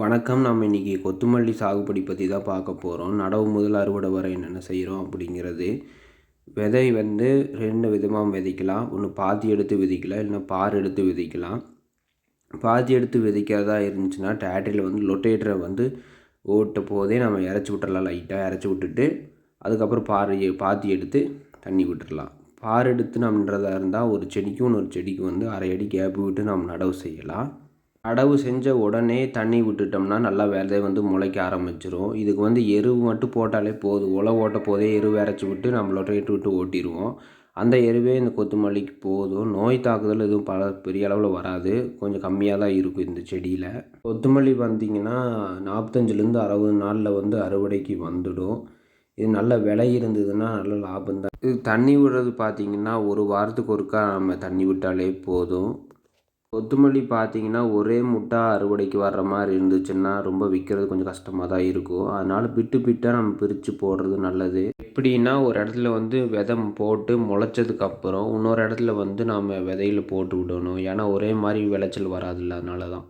வணக்கம். நம்ம இன்றைக்கி கொத்துமல்லி சாகுபடி பற்றி தான் பார்க்க போகிறோம் நடவு முதல் அறுவடை வரை என்னென்ன செய்கிறோம் அப்படிங்கிறது. விதை வந்து ரெண்டு விதமாக விதைக்கலாம். ஒன்று பாத்தி எடுத்து விதைக்கலாம். இல்லைன்னா பார் எடுத்து விதைக்கலாம். பாத்தி எடுத்து விதைக்கிறதா இருந்துச்சுன்னா டேட்டரியில் வந்து லொட்டேட்டரை வந்து ஓட்ட போதே நம்ம இறச்சி விட்டுறலாம் லைட்டாக இறச்சி விட்டுட்டு அதுக்கப்புறம் பார் பாத்தி எடுத்து தண்ணி விட்டுடலாம் பார் எடுத்து நம்மன்றதா இருந்தால் ஒரு செடிக்கும் இன்னொரு செடிக்கும் வந்து அரை அடி கேப்பு விட்டு நம்ம நடவு செய்யலாம். நடவு செஞ்ச உடனே தண்ணி விட்டுட்டோம்னா நல்லா விதை வந்து முளைக்க ஆரம்பிச்சிரும். இதுக்கு வந்து எரு மட்டும் போட்டாலே போதும். உழவு ஓட்ட போதே எரு இறச்சி விட்டு நம்மளோட ரேட்டு விட்டு ஓட்டிடுவோம் அந்த எருவே இந்த கொத்துமல்லிக்கு போதும். நோய் தாக்குதல் எதுவும் பல பெரிய அளவில் வராது. கொஞ்சம் கம்மியாக தான் இருக்கும் இந்த செடியில். கொத்துமல்லி பார்த்திங்கன்னா நாற்பத்தஞ்சிலேருந்து அறுபது நாளில் வந்து அறுவடைக்கு வந்துடும். இது நல்ல விலை இருந்ததுன்னா நல்ல லாபம் தான். இது தண்ணி விடுறது பார்த்திங்கன்னா ஒரு வாரத்துக்கு ஒருக்கா நம்ம தண்ணி விட்டாலே போதும். கொத்தமல்லி பார்த்தீங்கன்னா ஒரே முட்டா அறுவடைக்கு வர்ற மாதிரி இருந்துச்சுன்னா ரொம்ப விற்கிறது கொஞ்சம் கஷ்டமாக தான் இருக்கும். அதனால் பிட்டு பிட்டாக நம்ம பிரித்து போடுறது நல்லது. எப்படின்னா ஒரு இடத்துல வந்து விதை போட்டு முளைச்சதுக்கப்புறம் இன்னொரு இடத்துல வந்து நம்ம விதையில போட்டு விடணும். ஏன்னா ஒரே மாதிரி விளைச்சல் வராதுல்ல அதனால தான்